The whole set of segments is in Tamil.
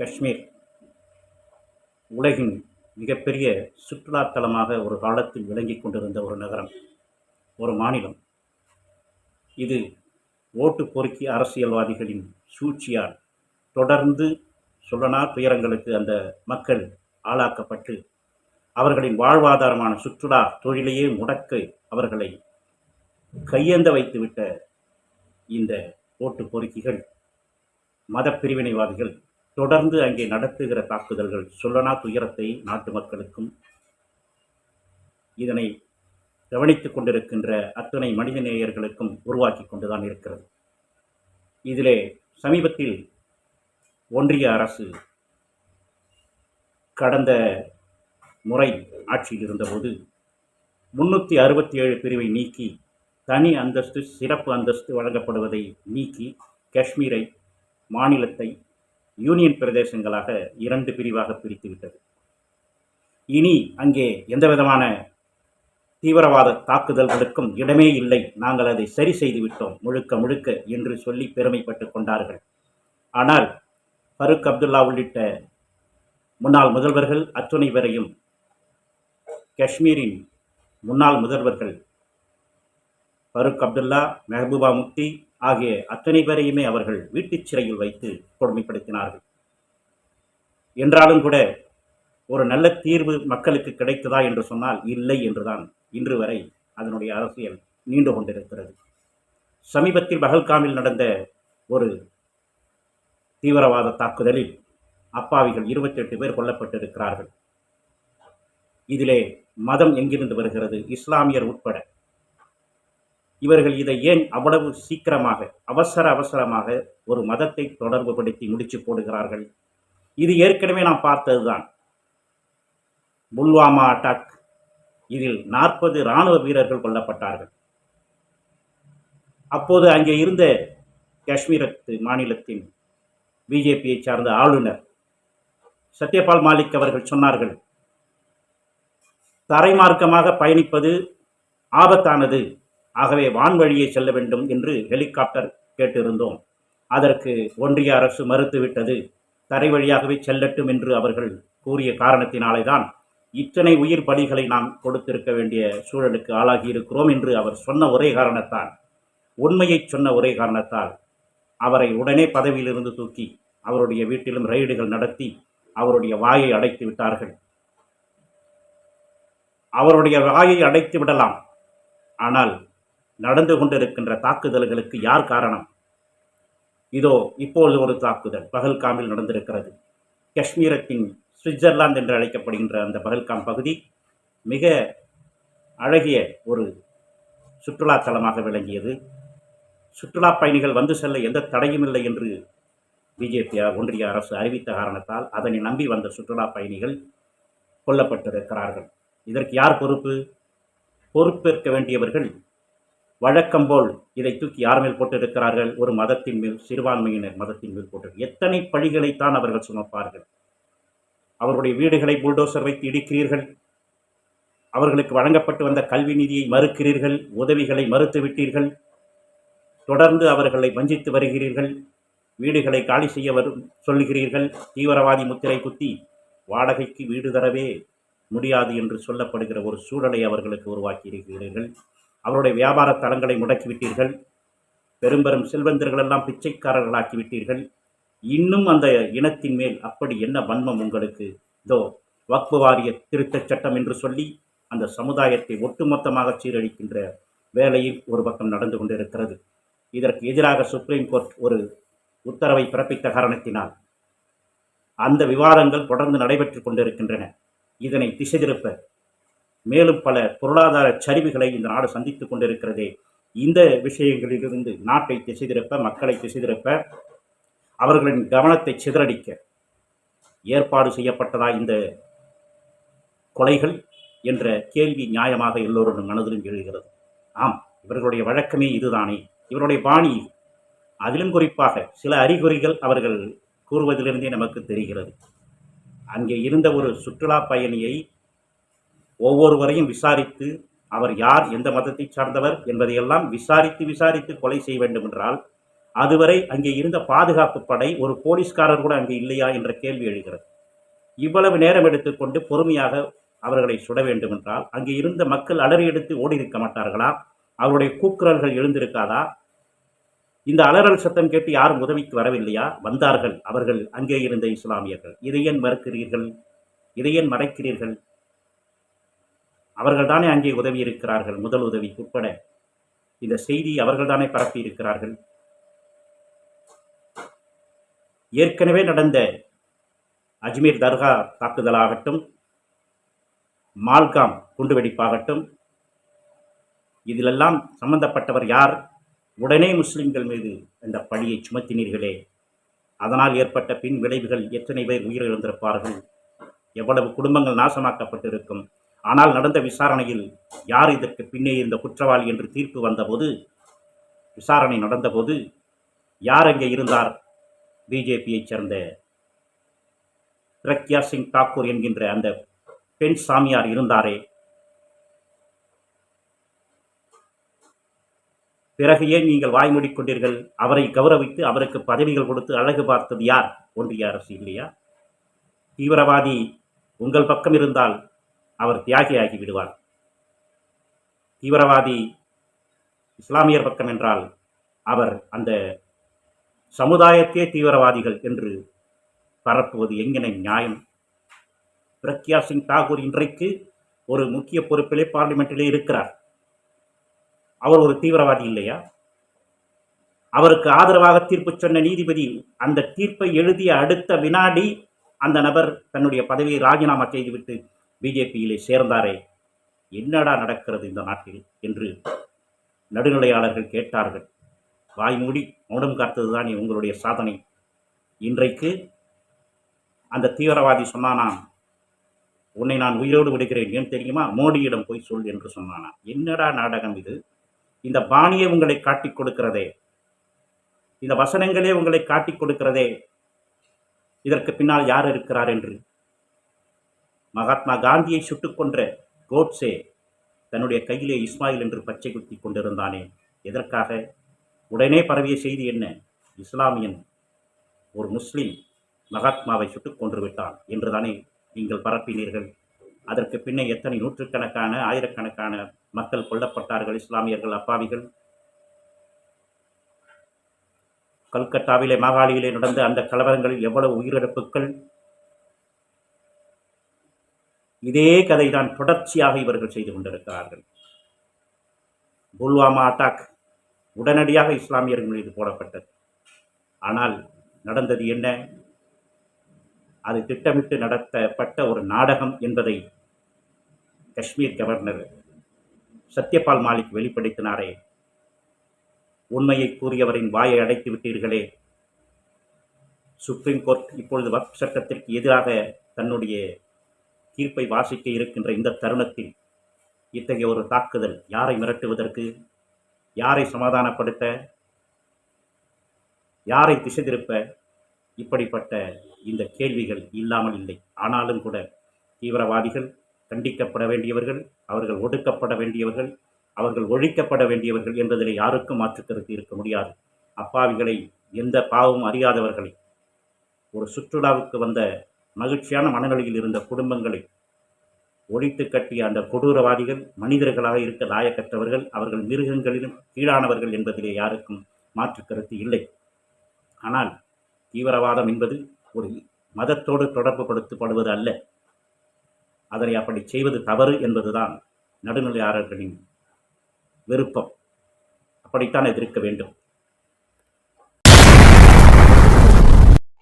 காஷ்மீர் உலகின் மிகப்பெரிய சுற்றுலாத்தலமாக ஒரு காலத்தில் விளங்கிக் கொண்டிருந்த ஒரு நகரம் ஒரு மாநிலம். இது ஓட்டு பொறுக்கி அரசியல்வாதிகளின் சூழ்ச்சியால் தொடர்ந்து சொல்லனா துயரங்களுக்கு அந்த மக்கள் ஆளாக்கப்பட்டு அவர்களின் வாழ்வாதாரமான சுற்றுலா தொழிலையே முடக்க அவர்களை கையேந்த வைத்துவிட்ட இந்த ஓட்டு பொறுக்கிகள் மத பிரிவினைவாதிகள் தொடர்ந்து அங்கே நடத்துகிற தாக்குதல்கள் சொல்லனா துயரத்தை நாட்டு மக்களுக்கும் இதனை கவனித்துக் கொண்டிருக்கின்ற அத்தனை மனித நேயர்களுக்கும் உருவாக்கி கொண்டுதான் இருக்கிறது. இதிலே சமீபத்தில் ஒன்றிய அரசு கடந்த முறை ஆட்சியில் இருந்தபோது முன்னூற்றி அறுபத்தி ஏழு பிரிவை நீக்கி தனி அந்தஸ்து சிறப்பு அந்தஸ்து வழங்கப்படுவதை நீக்கி காஷ்மீரை மாநிலத்தை யூனியன் பிரதேசங்களாக இரண்டு பிரிவாக பிரித்துவிட்டது இனி அங்கே எந்த விதமான தீவிரவாத தாக்குதல்களுக்கும் இடமே இல்லை. நாங்கள் அதை சரி செய்துவிட்டோம் முழுக்க முழுக்க என்று சொல்லி பெருமைப்பட்டு கொண்டார்கள். ஆனால் ஃபருக் அப்துல்லா உள்ளிட்ட முன்னாள் முதல்வர்கள் அத்துணை வரையும் காஷ்மீரின் முன்னாள் முதல்வர்கள் ஃபருக் அப்துல்லா மெஹபூபா முக்தி ஆகிய அத்தனை பேரையுமே அவர்கள் வீட்டுச் சிறையில் வைத்து கொடுமைப்படுத்தினார்கள். என்றாலும் கூட ஒரு நல்ல தீர்வு மக்களுக்கு கிடைத்ததா என்று சொன்னால் இல்லை என்றுதான் இன்று வரை அதனுடைய அரசியல் நீண்டு கொண்டிருக்கிறது. சமீபத்தில் பகல்காமில் நடந்த ஒரு தீவிரவாத தாக்குதலில் அப்பாவிகள் இருபத்தெட்டு பேர் கொல்லப்பட்டிருக்கிறார்கள். இதிலே மதம் எங்கிருந்து வருகிறது? இஸ்லாமியர் உட்பட இவர்கள் இதை ஏன் அவ்வளவு சீக்கிரமாக அவசர அவசரமாக ஒரு மதத்தை தொடர்புபடுத்தி முடிச்சு போடுகிறார்கள்? இது ஏற்கனவே நாம் பார்த்ததுதான். புல்வாமா அட்டாக். இதில் நாற்பது இராணுவ வீரர்கள் கொல்லப்பட்டார்கள். அப்போது அங்கே இருந்த காஷ்மீரத்து மாநிலத்தின் பிஜேபியை சார்ந்த ஆளுநர் சத்யபால் மாலிக் அவர்கள் சொன்னார்கள் தரைமார்க்கமாக பயணிப்பது ஆபத்தானது. ஆகவே வான்வழியை செல்ல வேண்டும் என்று ஹெலிகாப்டர் கேட்டிருந்தோம். அதற்கு ஒன்றிய அரசு மறுத்துவிட்டது. தரை வழியாகவே செல்லட்டும் என்று அவர்கள் கூறிய காரணத்தினாலே தான் இத்தனை உயிர் பலிகளை நாம் கொடுத்திருக்க வேண்டிய சூழலுக்கு ஆளாகி இருக்கிறோம் என்று அவர் சொன்ன ஒரே காரணத்தால் உண்மையை சொன்ன ஒரே காரணத்தால் அவரை உடனே பதவியிலிருந்து தூக்கி அவருடைய வீட்டிலும் ரெய்டுகள் நடத்தி அவருடைய வாயை அடைத்து விட்டார்கள். அவருடைய வாயை அடைத்து விடலாம். ஆனால் நடந்து கொண்டிருக்கின்ற தாக்குதல்களுக்கு யார் காரணம்? இதோ இப்போது ஒரு தாக்குதல் பகல்காமில் நடந்திருக்கிறது. காஷ்மீரத்தின் சுவிட்சர்லாந்து என்று அழைக்கப்படுகின்ற அந்த பகல்காம் பகுதி மிக அழகிய ஒரு சுற்றுலாத்தலமாக விளங்கியது. சுற்றுலா பயணிகள் வந்து செல்ல எந்த தடையும் இல்லை என்று பிஜேபி ஒன்றிய அரசு அறிவித்த காரணத்தால் அதனை நம்பி வந்த சுற்றுலா பயணிகள் கொல்லப்பட்டிருக்கிறார்கள். இதற்கு யார் பொறுப்பு? பொறுப்பேற்க வேண்டியவர்கள் வழக்கம் போல் இதை தூக்கி யார் மேல் போட்டிருக்கிறார்கள்? ஒரு மதத்தின் மேல் சிறுபான்மையினர் மதத்தின் மேல் போட்டு. எத்தனை பழிகளைத்தான் அவர்கள் சுமப்பார்கள்? அவருடைய வீடுகளை புல்டோசர் வைத்து இடிக்கிறீர்கள். அவர்களுக்கு வழங்கப்பட்டு வந்த கல்வி நிதியை மறுக்கிறீர்கள். உதவிகளை மறுத்துவிட்டீர்கள் தொடர்ந்து அவர்களை வஞ்சித்து வருகிறீர்கள். வீடுகளை காலி செய்ய வரும் சொல்லுகிறீர்கள். தீவிரவாதி முத்திரை குத்தி வாடகைக்கு வீடு தரவே முடியாது என்று சொல்லப்படுகிற ஒரு சூழலை அவர்களுக்கு உருவாக்கி இருக்கிறீர்கள் அவருடைய வியாபார தளங்களை முடக்கிவிட்டீர்கள். பெரும் பெரும் செல்வந்தர்கள் எல்லாம் இன்னும் அந்த இனத்தின் மேல் அப்படி என்ன வன்மம் உங்களுக்கு? இதோ வக்பு வாரிய திருத்தச் சட்டம் என்று சொல்லி அந்த சமுதாயத்தை ஒட்டுமொத்தமாக சீரழிக்கின்ற வேலையில் ஒரு பக்கம் நடந்து கொண்டிருக்கிறது. இதற்கு எதிராக சுப்ரீம் கோர்ட் ஒரு உத்தரவை பிறப்பித்த காரணத்தினால் அந்த விவாதங்கள் தொடர்ந்து நடைபெற்று கொண்டிருக்கின்றன. இதனை திசை திருப்ப மேலும் பல பொருளாதார சரிவுகளை இந்த நாடு சந்தித்து கொண்டிருக்கிறது. இந்த விஷயங்களிலிருந்து நாட்டை திசை திருப்ப மக்களை திசை திருப்ப அவர்களின் கவனத்தை சிதறடிக்க ஏற்பாடு செய்யப்பட்டதா இந்த கொலைகள் என்ற கேள்வி நியாயமாக எல்லோருடைய மனதிலும் எழுகிறது. ஆம் இவர்களுடைய வழக்கமே இதுதானே. இவருடைய பாணி அதிலும் குறிப்பாக சில அறிகுறிகள் அவர்கள் கூறுவதிலிருந்தே நமக்கு தெரிகிறது. அங்கே இருந்த ஒரு சுற்றுலா பயணியை ஒவ்வொருவரையும் விசாரித்து அவர் யார் எந்த மதத்தை சார்ந்தவர் என்பதையெல்லாம் விசாரித்து விசாரித்து கொலை செய்ய வேண்டும் என்றால் அதுவரை அங்கே இருந்த பாதுகாப்பு படை ஒரு போலீஸ்காரர் கூட அங்கே இல்லையா என்ற கேள்வி எழுகிறது. இவ்வளவு நேரம் எடுத்துக்கொண்டு பொறுமையாக அவர்களை சுட வேண்டும் என்றால் அங்கே இருந்த மக்கள் அலறி எடுத்து ஓடி இருக்க மாட்டார்களா? அவருடைய கூக்குரல்கள் எழுந்திருக்காதா? இந்த அலறல் சத்தம் கேட்டு யாரும் உதவிக்கு வரவில்லையா? வந்தார்கள். அவர்கள் அங்கே இருந்த இஸ்லாமியர்கள். இதை ஏன் மறுக்கிறீர்கள்? இதை ஏன் மறைக்கிறீர்கள்? அவர்கள்தானே அங்கே உதவி இருக்கிறார்கள் முதல் உதவி உட்பட இந்த செய்தி அவர்கள் தானே பரப்பி இருக்கிறார்கள் ஏற்கனவே நடந்த அஜ்மீர் தர்கா தாக்குதலாகட்டும் மால்காம் குண்டுவெடிப்பாகட்டும் இதிலெல்லாம் சம்பந்தப்பட்டவர் யார்? உடனே முஸ்லிம்கள் மீது அந்த பழியை சுமத்தினீர்களே. அதனால் ஏற்பட்ட பின் விளைவுகள் எத்தனை பேர் உயிரிழந்திருப்பார்கள்? எவ்வளவு குடும்பங்கள் நாசமாக்கப்பட்டிருக்கும்? ஆனால் நடந்த விசாரணையில் யார் இதற்கு பின்னே இருந்த குற்றவாளி என்று தீர்ப்பு வந்தபோது விசாரணை நடந்தபோது யார் அங்கே இருந்தார்? பிஜேபியைச் சேர்ந்த பிரக்யா சிங் தாக்கூர் என்கின்ற அந்த பெண் சாமியார் இருந்தாரே. பிறகு ஏன் நீங்கள் வாய் மூடிக்கொண்டீர்கள்? அவரை கௌரவித்து அவருக்கு பதவிகள் கொடுத்து அழகு பார்த்தது யார்? ஒன்றிய அரசு இல்லையா? தீவிரவாதி உங்கள் பக்கம் இருந்தால் அவர் தியாகியாகி விடுவார் தீவிரவாதி இஸ்லாமியர் பக்கம் என்றால் அவர் அந்த சமுதாயத்தே தீவிரவாதிகள் என்று பரப்புவது எங்கென நியாயம்? பிரக்யா சிங் தாகூர் இன்றைக்கு ஒரு முக்கிய பொறுப்பிலே பார்லிமெண்டிலே இருக்கிறார். அவர் ஒரு தீவிரவாதி இல்லையா? அவருக்கு ஆதரவாக தீர்ப்பு சொன்ன நீதிபதி அந்த தீர்ப்பை எழுதிய அடுத்த வினாடி அந்த நபர் தன்னுடைய பதவியை ராஜினாமா செய்துவிட்டு பிஜேபியிலே சேர்ந்தாரே. என்னடா நடக்கிறது இந்த நாட்டில்? என்று நடுநிலையாளர்கள் கேட்டார்கள். வாய்மூடி மௌனம் காத்ததுதான் உங்களுடைய சாதனை. இன்றைக்கு அந்த தீவிரவாதி சொன்னானாம் உன்னை நான் உயிரோடு விடுகிறேன். ஏன் தெரியுமா? மோடியிடம் போய் சொல் என்று சொன்னானா என்னடா நாடகம் இது? இந்த பாணியை உங்களை காட்டிக் கொடுக்கிறதே. இந்த வசனங்களே உங்களை காட்டிக் கொடுக்கிறதே. இதற்கு பின்னால் யார் இருக்கிறார்? என்று மகாத்மா காந்தியை சுட்டுக் கொன்ற கோட்ஸே தன்னுடைய கையிலே இஸ்மாயில் என்று பச்சை குத்தி கொண்டிருந்தானே. எதற்காக? உடனே பரவிய செய்தி என்ன? இஸ்லாமியன் ஒரு முஸ்லீம் மகாத்மாவை சுட்டுக் கொன்று விட்டான் என்றுதானே நீங்கள் பரப்பினீர்கள். அதற்கு பின்னே எத்தனை நூற்றுக்கணக்கான ஆயிரக்கணக்கான மக்கள் கொல்லப்பட்டார்கள் இஸ்லாமியர்கள் அப்பாவிகள்? கல்கத்தாவிலே மாகாளியிலே நடந்த அந்த கலவரங்களில் எவ்வளவு உயிரிழப்புகள் இதே கதைதான் தொடர்ச்சியாக இவர்கள் செய்து கொண்டிருக்கிறார்கள். புல்வாமா அட்டாக் உடனடியாக இஸ்லாமியர்கள் மீது போடப்பட்டது. ஆனால் நடந்தது என்ன? அது திட்டமிட்டு நடத்தப்பட்ட ஒரு நாடகம் என்பதை காஷ்மீர் கவர்னர் சத்யபால் மாலிக் வெளிப்படுத்தினாரே. உண்மையை கூறியவரின் வாயை அடைத்து விட்டீர்களே. சுப்ரீம் கோர்ட் இப்பொழுது வக் சட்டத்திற்கு எதிராக தன்னுடைய தீர்ப்பை வாசிக்க இருக்கின்ற இந்த தருணத்தில் இத்தகைய ஒரு தாக்குதல் யாரை மிரட்டுவதற்கு யாரை சமாதானப்படுத்த யாரை திசை திருப்ப இப்படிப்பட்ட இந்த கேள்விகள் இல்லாமல் இல்லை. ஆனாலும் கூட தீவிரவாதிகள் கண்டிக்கப்பட வேண்டியவர்கள் அவர்கள் ஒடுக்கப்பட வேண்டியவர்கள் அவர்கள் ஒழிக்கப்பட வேண்டியவர்கள் என்பதில் யாருக்கும் மாற்றுக்கருத்து இருக்க முடியாது. அப்பாவிகளை எந்த பாவமும் அறியாதவர்களை ஒரு சுற்றுலாவுக்கு வந்த மகிழ்ச்சியான மனநிலையில் இருந்த குடும்பங்களை ஒழித்து கட்டிய அந்த கொடூரவாதிகள் மனிதர்களாக இருக்க லாயக்கற்றவர்கள் அவர்கள் மிருகங்களிலும் கீழானவர்கள் என்பதிலே யாருக்கும் மாற்று கருத்து இல்லை. ஆனால் தீவிரவாதம் என்பது ஒரு மதத்தோடு தொடர்பு படுத்தப்படுவது அல்ல. அதனை அப்படி செய்வது தவறு என்பதுதான் நடுநிலையாளர்களின் விருப்பம். அப்படித்தான் எதிர்க்க இருக்க வேண்டும்.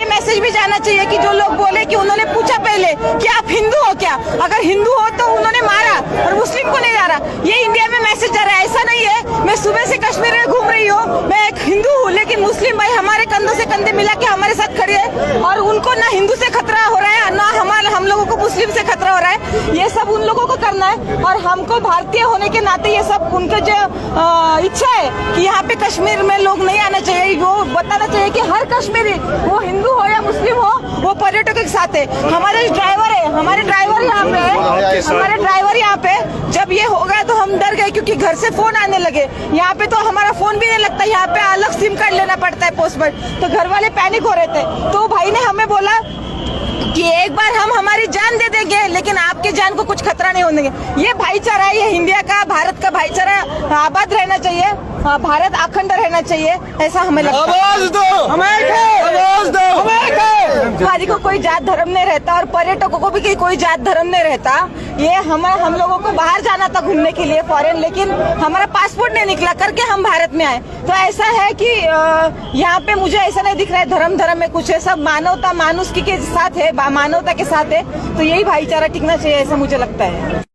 ये मैसेज भी जाना चाहिए कि जो लोग बोले कि उन्होंने पूछा पहले कि आप हिंदू हो क्या? अगर हिंदू हो तो उन्होंने मारा। और मुस्लिम को नहीं जा रहा। ये इंडिया में मैसेज जा रहा है, ऐसा नहीं है। मैं सुबह से कश्मीर में घूम रही हूँ। मैं एक हिंदू हूँ, लेकिन मुस्लिम भाई हमारे कंधों से कंधे मिला के हमारे साथ खड़े हैं। और उनको ना हिंदू से खतरा हो रहा है, ना हमारे, हम लोगों को मुस्लिम से खतरा हो रहा है। ये सब उन लोगों को करना है। और हमको भारतीय होने के नाते ये सब उनका जो इच्छा है कि यहाँ पे कश्मीर में लोग नहीं आना चाहिए। वो बताना चाहिए कि हर कश्मीरी, वो हिंदू हो या मुस्लिम हो, वो पर्यटक के साथ है। हमारे ड्राइवर है, हमारे ड्राइवर यहाँ पे है। हमारे ड्राइवर यहाँ पे जब ये हो गया तो हम डर गए क्योंकि घर से फ़ोन आने लगे। यहाँ पे तो हमारा फ़ोन भी नहीं लगता, यहाँ पे अलग सिम कार्ड लेना पड़ता है पोस्ट तो घर वाले पैनिक हो रहे थे। तो भाई ने हमें बोला कि एक बार हम हमारी जान दे देंगे, लेकिन आपके जान को कुछ खतरा नहीं होने ये भाईचारा है ये इंडिया का, भारत का भाईचारा, आबाद रहना चाहिए। भारत अखंड रहना चाहिए ऐसा हमें लगता है। आवाज़ दो। हम एक हैं। आवाज़ दो। हम हैं। को कोई जात धर्म नहीं रहता और पर्यटकों को भी कोई जात धर्म नहीं रहता ये हम हम लोगों को बाहर जाना था घूमने के लिए फॉरेन लेकिन हमारा पासपोर्ट नहीं निकला करके हम भारत में आए। तो ऐसा है कि यहाँ पे मुझे ऐसा नहीं दिख रहा है धर्म धर्म में कुछ है सब मानवता मानुष के साथ है मानवता के साथ है तो यही भाईचारा टिकना चाहिए ऐसा मुझे लगता है।